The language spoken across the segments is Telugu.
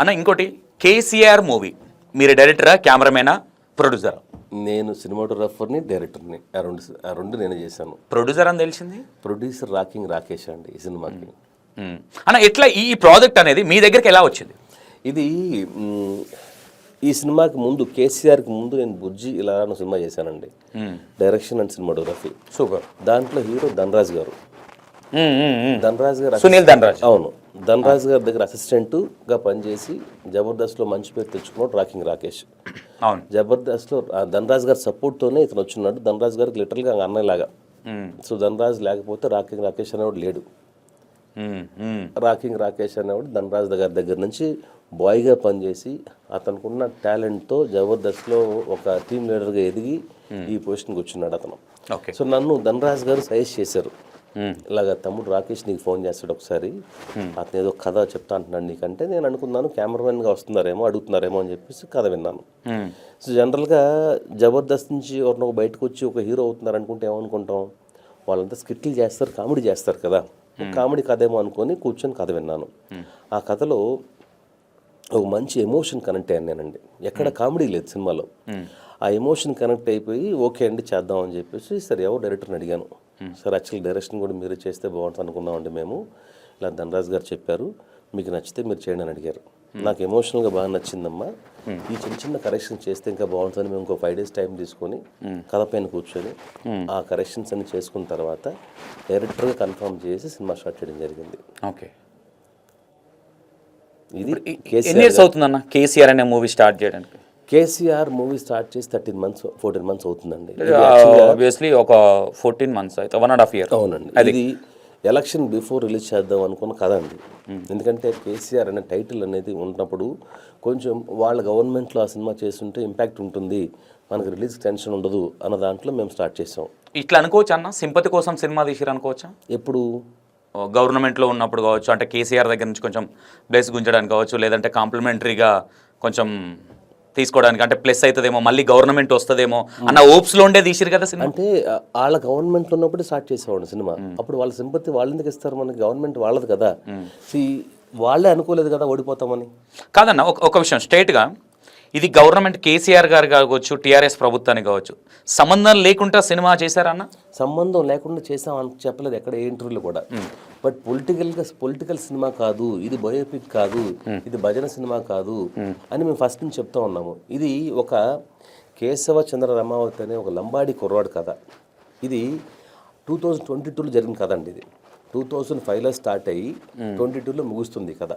అన్న ఇంకోటి కేసీఆర్ మూవీ. మీరు డైరెక్టరా కెమెరామేనా ప్రొడ్యూసరా? నేను సినిమాటోగ్రాఫర్ని డైరెక్టర్ని. ఆ రెండు ఆ రెండు నేను చేశాను. ప్రొడ్యూసర్ అని తెలిసింది? ప్రొడ్యూసర్ రాకింగ్ రాకేష్ అండి ఈ సినిమాకి. అన్న ఎట్లా ఈ ప్రాజెక్ట్ అనేది మీ దగ్గరికి ఎలా వచ్చింది? ఇది ఈ సినిమాకి ముందు కేసీఆర్కి ముందు నేను బుజ్జి ఇలా సినిమా చేశానండి. Direction and cinematography. సూపర్. దాంట్లో హీరో ధనరాజ్ గారు. ధనరాజ్ గారు సునీల్ ధనరాజ్. అవును. ధనరాజ్ గారి దగ్గర అసిస్టెంట్గా పనిచేసి జబర్దస్త్లో మంచి పేరు తెచ్చుకున్నాడు రాకింగ్ రాకేష్. అవును. జబర్దస్త్లో ధనరాజ్ గారి సపోర్ట్తోనే ఇతను వచ్చినాడు ధనరాజ్ గారికి లిటరల్గా అన్నయ్యలాగా. మ్మ్. సో ధనరాజ్ లేకపోతే రాకింగ్ రాకేష్ అనేవాడు లేడు. రాకింగ్ రాకేష్ అనేవాడు ధనరాజ్ గారి దగ్గర నుంచి బాయ్గా పనిచేసి అతనుకున్న టాలెంట్తో జబర్దస్త్లో ఒక టీం లీడర్గా ఎదిగి ఈ పొజిషన్కి వచ్చినాడు అతను. ఓకే. సో నన్ను ధనరాజ్ గారు సజెస్ట్ చేశారు. ఇలాగ తమ్ముడు రాకేష్ నీకు ఫోన్ చేస్తాడు ఒకసారి. అతను ఏదో కథ చెప్తా అంటున్నాడు నీకంటే. నేను అనుకున్నాను కెమెరామెన్గా వస్తున్నారేమో అడుగుతున్నారేమో అని చెప్పేసి కథ విన్నాను. సో జనరల్గా జబర్దస్త్ నుంచి ఎవరినో బయటకు వచ్చి ఒక హీరో అవుతున్నారు అనుకుంటే ఏమనుకుంటాం? వాళ్ళంతా స్కిట్లు చేస్తారు కామెడీ చేస్తారు కదా. కామెడీ కథ ఏమో అనుకొని కూర్చొని కథ విన్నాను. ఆ కథలో ఒక మంచి ఎమోషన్ కనెక్ట్ అయ్యాను నేనండి. ఎక్కడ కామెడీ లేదు సినిమాలో. ఆ ఎమోషన్ కనెక్ట్ అయిపోయి ఓకే అండి చేద్దాం అని చెప్పేసి సరే ఎవరు డైరెక్టర్ని అడిగాను. సార్ యాక్చువల్ డైరెక్షన్ కూడా మీరే చేస్తే బాగుంటుంది అనుకున్నామండి మేము. ఇలా ధనరాజ్ గారు చెప్పారు మీకు నచ్చితే మీరు చేయండి అని అడిగారు. నాకు ఎమోషనల్గా బాగా నచ్చిందమ్మా. ఈ చిన్న చిన్న కరెక్షన్ చేస్తే ఇంకా బాగుంటుంది మేము ఇంకో ఫైవ్ డేస్ టైం తీసుకొని కథ పైన కూర్చొని ఆ కరెక్షన్స్ అన్ని చేసుకున్న తర్వాత డైరెక్టర్గా కన్ఫర్మ్ చేసి సినిమా స్టార్ట్ చేయడం జరిగింది. ఓకే. ఇది ఎన్ని ఇయర్స్ అవుతుందన్న? కేసీఆర్ అనే మూవీ స్టార్ట్ చేయడానికి. కేసీఆర్ మూవీ స్టార్ట్ చేసి థర్టీన్ మంత్స్ ఫోర్టీన్ మంత్స్ అవుతుందండి. ఆబ్వియస్లీ ఒక ఫోర్టీన్ మంత్స్ అయితే వన్ అండ్ హాఫ్ ఇయర్ అవునండి. ఇది ఎలక్షన్ బిఫోర్ రిలీజ్ చేద్దాం అనుకున్న కదండి ఎందుకంటే కేసీఆర్ అనే టైటిల్ అనేది ఉన్నప్పుడు కొంచెం వాళ్ళ గవర్నమెంట్లో ఆ సినిమా చేస్తుంటే ఇంపాక్ట్ ఉంటుంది మనకు రిలీజ్ టెన్షన్ ఉండదు అన్న దాంట్లో మేము స్టార్ట్ చేసాం. ఇట్లా అనుకోవచ్చు అన్న? సింపతి కోసం సినిమా తీసిరు అనుకోవచ్చా ఎప్పుడు గవర్నమెంట్లో ఉన్నప్పుడు కావచ్చు అంటే కేసీఆర్ దగ్గర నుంచి కొంచెం ప్లేస్ గుంజడానికి కావచ్చు లేదంటే కాంప్లిమెంటరీగా కొంచెం తీసుకోవడానికి అంటే ప్లస్ అవుతుందేమో మళ్ళీ గవర్నమెంట్ వస్తుందేమో అన్న హోప్స్లో ఉండే తీసిరు కదా సినిమా. అంటే వాళ్ళ గవర్నమెంట్ ఉన్నప్పుడు స్టార్ట్ చేసేవాడు సినిమా. అప్పుడు వాళ్ళ సింపతి వాళ్ళు ఎందుకు ఇస్తారు? మనకి గవర్నమెంట్ వాళ్ళది కదా. వాళ్ళే అనుకోలేదు కదా ఓడిపోతామని. కాదన్న ఒక ఒక విషయం స్ట్రైట్గా ఇది గవర్నమెంట్ కేసీఆర్ గారు కావచ్చు టీఆర్ఎస్ ప్రభుత్వానికి కావచ్చు. సంబంధం లేకుండా సినిమా చేశారా అన్న? సంబంధం లేకుండా చేసాం అని చెప్పలేదు ఎక్కడ ఏ ఇంటర్వ్యూలో కూడా. బట్ పొలిటికల్గా పొలిటికల్ సినిమా కాదు ఇది బయోపిక్ కాదు ఇది భజన సినిమా కాదు అని మేము ఫస్ట్ నుంచి చెప్తా ఉన్నాము. ఇది ఒక కేశవ చంద్ర రమావతి అనే ఒక లంబాడి కుర్రాడు కథ. ఇది టూ థౌజండ్ ట్వంటీ టూలో జరిగిన కథ అండి ఇది. టూ థౌజండ్ ఫైవ్లో స్టార్ట్ అయ్యి ట్వంటీ టూలో ముగుస్తుంది కథ.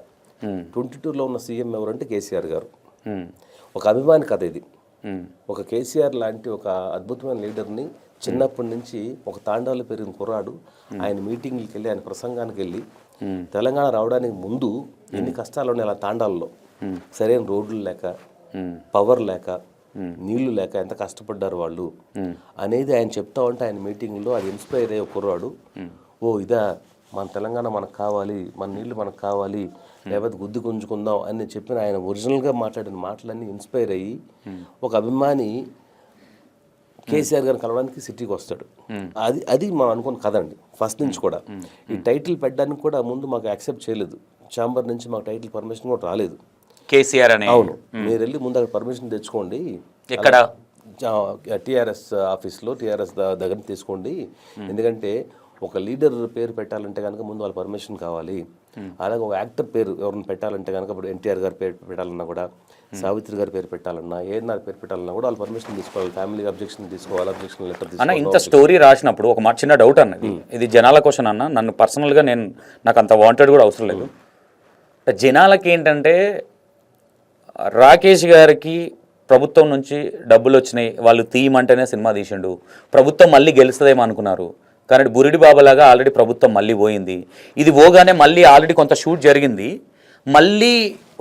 ట్వంటీ టూలో ఉన్న సీఎం ఎవరంటే కేసీఆర్ గారు. ఒక అభిమాని కథ ఇది. ఒక కేసీఆర్ లాంటి ఒక అద్భుతమైన లీడర్ని చిన్నప్పటి నుంచి ఒక తాండాలో పెరిగిన కుర్రాడు ఆయన మీటింగ్కి వెళ్ళి ఆయన ప్రసంగానికి వెళ్ళి తెలంగాణ రావడానికి ముందు ఎన్ని కష్టాలు ఉన్నాయి అలా తాండాల్లో సరైన రోడ్లు లేక పవర్ లేక నీళ్ళు లేక ఎంత కష్టపడ్డారు వాళ్ళు? అనేది ఆయన చెప్తా ఉంటే ఆయన మీటింగ్లో అది ఇన్స్పైర్ అయ్యే కుర్రాడు. ఓ ఇదా మన తెలంగాణ మనకు కావాలి మన నీళ్ళు మనకు కావాలి లేకపోతే గుద్దు గుంజుకుందాం అని చెప్పిన ఆయన ఒరిజినల్గా మాట్లాడిన మాటలన్నీ ఇన్స్పైర్ అయ్యి ఒక అభిమాని కేసీఆర్ గారిని కలవడానికి సిటీకి వస్తాడు. అది అది మనం అనుకున్న కథ అండి. ఫస్ట్ నుంచి కూడా. ఈ టైటిల్ పెట్టడానికి కూడా ముందు మాకు యాక్సెప్ట్ చేయలేదు. ఛాంబర్ నుంచి మాకు టైటిల్ పర్మిషన్ కూడా రాలేదు. కేసీఆర్ అనే అవును. మీరు వెళ్ళి ముందు అక్కడ పర్మిషన్ తెచ్చుకోండి. ఎక్కడ? టీఆర్ఎస్ ఆఫీస్లో టీఆర్ఎస్ దగ్గర తీసుకోండి. ఎందుకంటే ఒక లీడర్ పేరు పెట్టాలంటే కనుక ముందు వాళ్ళ పర్మిషన్ కావాలి. అలాగే ఒక యాక్టర్ పేరు ఎవరిని పెట్టాలంటే కనుక ఇప్పుడు ఎన్టీఆర్ గారి పేరు పెట్టాలన్నా కూడా సావిత్రి గారి పేరు పెట్టాలన్నా ఏఎన్ఆర్ పేరు పెట్టాలన్నా కూడా వాళ్ళ పర్మిషన్ తీసుకోవాలి. ఫ్యామిలీ అబ్జెక్షన్ తీసుకోవాలి అబ్జెక్షన్ లెటర్ అన్న తీసుకోవాలి ఇంత స్టోరీ రాసినప్పుడు ఒక మా చిన్న డౌట్ అన్నది. ఇది జనాల క్వశ్చన్ అన్న నన్ను పర్సనల్గా నేను నాకు అంత వాంటెడ్ కూడా అవసరం లేదు. జనాలకి ఏంటంటే రాకేష్ గారికి ప్రభుత్వం నుంచి డబ్బులు వచ్చినాయి. వాళ్ళు తీయమంటేనే సినిమా తీసిండు. ప్రభుత్వం మళ్ళీ గెలుస్తుందేమో అనుకున్నారు. కానీ బురిడి బాబాలాగా ఆల్రెడీ ప్రభుత్వం మళ్ళీ పోయింది. ఇది పోగానే మళ్ళీ ఆల్రెడీ కొంత షూట్ జరిగింది. మళ్ళీ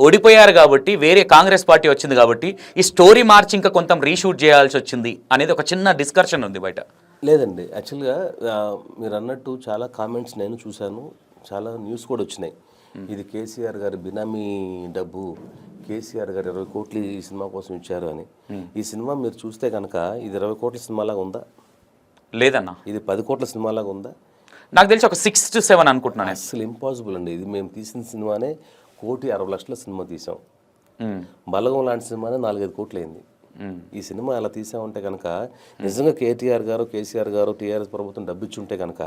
ఓడిపోయారు కాబట్టి వేరే కాంగ్రెస్ పార్టీ వచ్చింది కాబట్టి ఈ స్టోరీ మార్చి ఇంకా కొంత రీషూట్ చేయాల్సి వచ్చింది అనేది ఒక చిన్న డిస్కషన్ ఉంది బయట. లేదండి యాక్చువల్గా మీరు అన్నట్టు చాలా కామెంట్స్ నేను చూశాను. చాలా న్యూస్ కూడా వచ్చినాయి. ఇది కేసీఆర్ గారి బినామీ డబ్బు కేసీఆర్ గారు ఇరవై కోట్లు ఈ సినిమా కోసం ఇచ్చారు అని. ఈ సినిమా మీరు చూస్తే కనుక ఇది ఇరవై కోట్ల సినిమాలాగా ఉందా? లేదన్నా. ఇది పది కోట్ల సినిమాలాగా ఉందా? నాకు తెలిసి ఒక సిక్స్ టు సెవెన్ అనుకుంటున్నాను నేను. అసలు ఇంపాసిబుల్ అండి. ఇది మేము తీసిన సినిమానే కోటి అరవై లక్షల సినిమా తీసాం. బలగం లాంటి సినిమానే నాలుగైదు కోట్లు అయింది ఈ సినిమా అలా తీసామంటే కనుక నిజంగా కేటీఆర్ గారు కేసీఆర్ గారు టీఆర్ఎస్ ప్రభుత్వం డబ్బిచ్చుంటే కనుక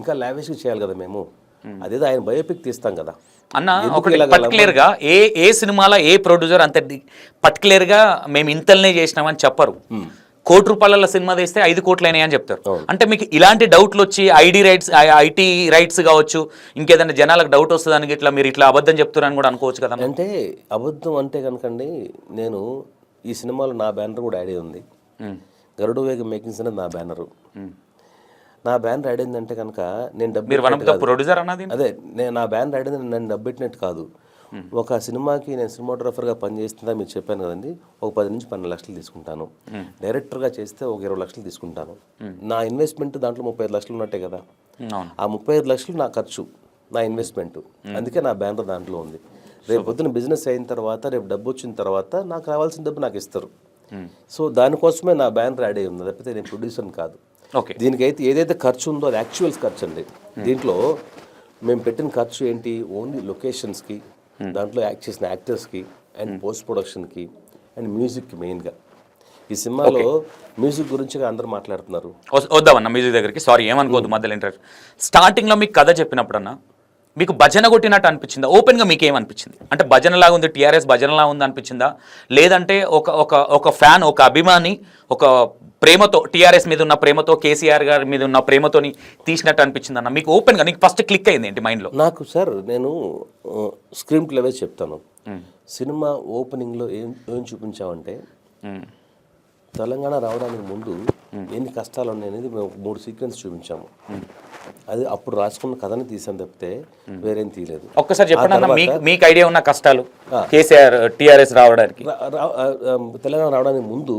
ఇంకా లావిష్గా చేయాలి కదా మేము. అదేదో ఆయన బయోపిక్ తీస్తాం కదా. అన్న ఒకటి ఇలాగ పర్టికులర్గా ఏ ఏ సినిమాలో ఏ ప్రొడ్యూసర్ అంత పర్టికులర్గా మేము ఇంతలనే చేసినామని చెప్పరు. కోటి రూపాయల సినిమా తీస్తే ఐదు కోట్లు అయినాయి అని చెప్తారు. అంటే మీకు ఇలాంటి డౌట్లు వచ్చి ఐడి రైట్స్ ఐటీ రైట్స్ కావచ్చు ఇంకేదైనా జనాలకు డౌట్ వస్తుందని ఇట్లా మీరు ఇట్లా అబద్ధం చెప్తున్నారని కూడా అనుకోవచ్చు కదా అంటే అబద్ధం అంటే కనుకండి నేను ఈ సినిమాలో నా బ్యానర్ కూడా యాడ్ ఉంది గరుడు వేగం మేకింగ్స్ అనేది నా బ్యానరు. నా బ్యానర్ యాడ్ అయిందంటే కనుక నేను డబ్బు ప్రొడ్యూసర్ అన్నది అదే నేను నా బ్యానర్ యాడ్ అయింది నేను డబ్బు పెట్టినట్టు కాదు. ఒక సినిమాకి నేను సినిమాటోగ్రఫర్గా పనిచేస్తుందా మీరు చెప్పాను కదండి. ఒక పది నుంచి పన్నెండు లక్షలు తీసుకుంటాను. డైరెక్టర్గా చేస్తే ఒక ఇరవై లక్షలు తీసుకుంటాను. నా ఇన్వెస్ట్మెంట్ దాంట్లో ముప్పై ఐదు లక్షలు ఉన్నట్టే కదా. ఆ ముప్పై ఐదు లక్షలు నా ఖర్చు నా ఇన్వెస్ట్మెంట్. అందుకే నా బ్యానర్ దాంట్లో ఉంది. రేపు పొద్దున బిజినెస్ అయిన తర్వాత రేపు డబ్బు వచ్చిన తర్వాత నాకు రావాల్సిన డబ్బు నాకు ఇస్తారు. సో దానికోసమే నా బ్యానర్ యాడ్ అయ్యి ఉంది. తప్పితే నేను ప్రొడ్యూసర్ కాదు. ఓకే. దీనికైతే ఏదైతే ఖర్చు ఉందో అది యాక్చువల్స్ ఖర్చు అండి దీంట్లో మేము పెట్టిన ఖర్చు ఏంటి? ఓన్లీ లొకేషన్స్కి దాంట్లో యాక్ట్ చేసిన యాక్టర్స్కి అండ్ పోస్ట్ ప్రొడక్షన్కి అండ్ మ్యూజిక్కి మెయిన్గా. ఈ సినిమాలో మ్యూజిక్ గురించి అందరూ మాట్లాడుతున్నారు. వద్దామన్న మ్యూజిక్ దగ్గరికి. సారీ ఏమనుకోవద్దు మధ్యలో ఇంట్రెస్ట్. స్టార్టింగ్లో మీకు కథ చెప్పినప్పుడన్నా మీకు భజన కొట్టినట్టు అనిపించిందా? ఓపెన్గా మీకు ఏమనిపించింది అంటే భజనలాగా ఉంది టీఆర్ఎస్ భజనలా ఉంది అనిపించిందా? లేదంటే ఒక ఒక ఒక ఫ్యాన్ ఒక అభిమాని ఒక ప్రేమతో టీఆర్ఎస్ మీద ఉన్న ప్రేమతో కేసీఆర్ గారి మీద ఉన్న ప్రేమతోని తీసినట్టు అనిపించింది అన్న? మీకు ఓపెన్గా నీకు ఫస్ట్ క్లిక్ అయింది ఏంటి మైండ్లో నాకు సార్ నేను స్క్రీన్ ప్లేవే చెప్తాను. సినిమా ఓపెనింగ్లో ఏం ఏం చూపించామంటే తెలంగాణ రావడానికి ముందు ఎన్ని కష్టాలు ఉన్నాయి అనేది మేము మూడు సీక్వెన్స్ చూపించాము. అది అప్పుడు రాసుకున్న కథని తీసాం తప్పితే వేరేం తీయలేదు. ఒక్కసారి చెప్పండి మీకు ఐడియా ఉన్న కష్టాలు కేసీఆర్ టీఆర్ఎస్ రావడానికి. తెలంగాణ రావడానికి ముందు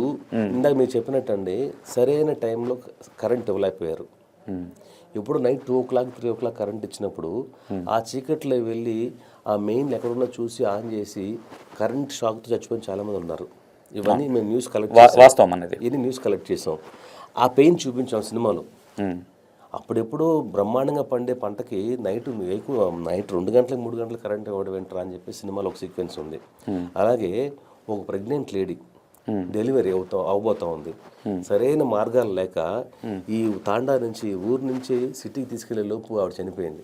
ఇందాక మీరు చెప్పినట్టండి సరైన టైంలో కరెంట్ ఇవ్వలేకపోయారు. ఇప్పుడు night two o'clock three o'clock current ఇచ్చినప్పుడు ఆ చీకట్లో వెళ్ళి ఆ మెయిన్ ఎక్కడున్నా చూసి ఆన్ చేసి కరెంట్ షాక్తో చచ్చిపోయిన చాలా మంది ఉన్నారు. ఇవన్నీ మేము న్యూస్ కలెక్ట్ వాస్తవం అన్నది. ఇది న్యూస్ కలెక్ట్ చేసాం. ఆ పెయిన్ చూపించాం సినిమాలో. అప్పుడెప్పుడు బ్రహ్మాండంగా పండే పంటకి నైట్ ఎక్కువ నైట్ రెండు గంటలకు మూడు గంటలకు కరెంట్ ఇవ్వడం ఏంటరా అని చెప్పి సినిమాలో ఒక సీక్వెన్స్ ఉంది. అలాగే ఒక ప్రెగ్నెంట్ లేడీ డెలివరీ అవుతా అవబోతా ఉంది. సరైన మార్గాలు లేక ఈ తాండా నుంచి ఊరు నుంచి సిటీకి తీసుకెళ్ళే లోపు ఆవిడ చనిపోయింది.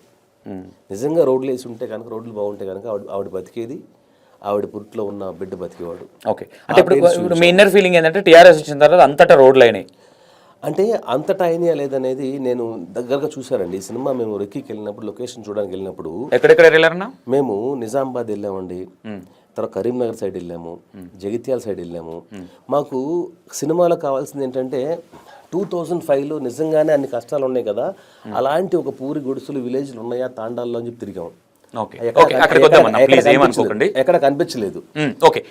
నిజంగా రోడ్లు వేసి ఉంటే కనుక రోడ్లు బాగుంటే కనుక ఆవిడ ఆవిడ బతికేది ఆవిడ పుట్టులో ఉన్న బిడ్డ బతికేవాడు. ఓకే. అంటే ఇప్పుడు ఇప్పుడు మీ ఇన్నర్ ఫీలింగ్ ఏంటంటే టీఆర్ఎస్ వచ్చిన తర్వాత అంతటా రోడ్లు అయినాయి. అంటే అంతటా అయినా లేదనేది నేను దగ్గరగా చూశానండి. ఈ సినిమా మేము రెక్కికి వెళ్ళినప్పుడు లొకేషన్ చూడడానికి వెళ్ళినప్పుడు ఎక్కడెక్కడ వెళ్ళారన్నా? మేము నిజామాబాద్ వెళ్ళామండి. తర్వాత కరీంనగర్ సైడ్ వెళ్ళాము. జగిత్యాల సైడ్ వెళ్ళాము. మాకు సినిమాలో కావాల్సింది ఏంటంటే టూ థౌజండ్ ఫైవ్లో నిజంగానే అన్ని కష్టాలు ఉన్నాయి కదా. అలాంటి ఒక పూరి గుడిసెలు విలేజ్లు ఉన్నాయా తాండాల్లో అని చెప్పి తిరిగాము ఎక్కడ కనిపించలేదు. ఓకే.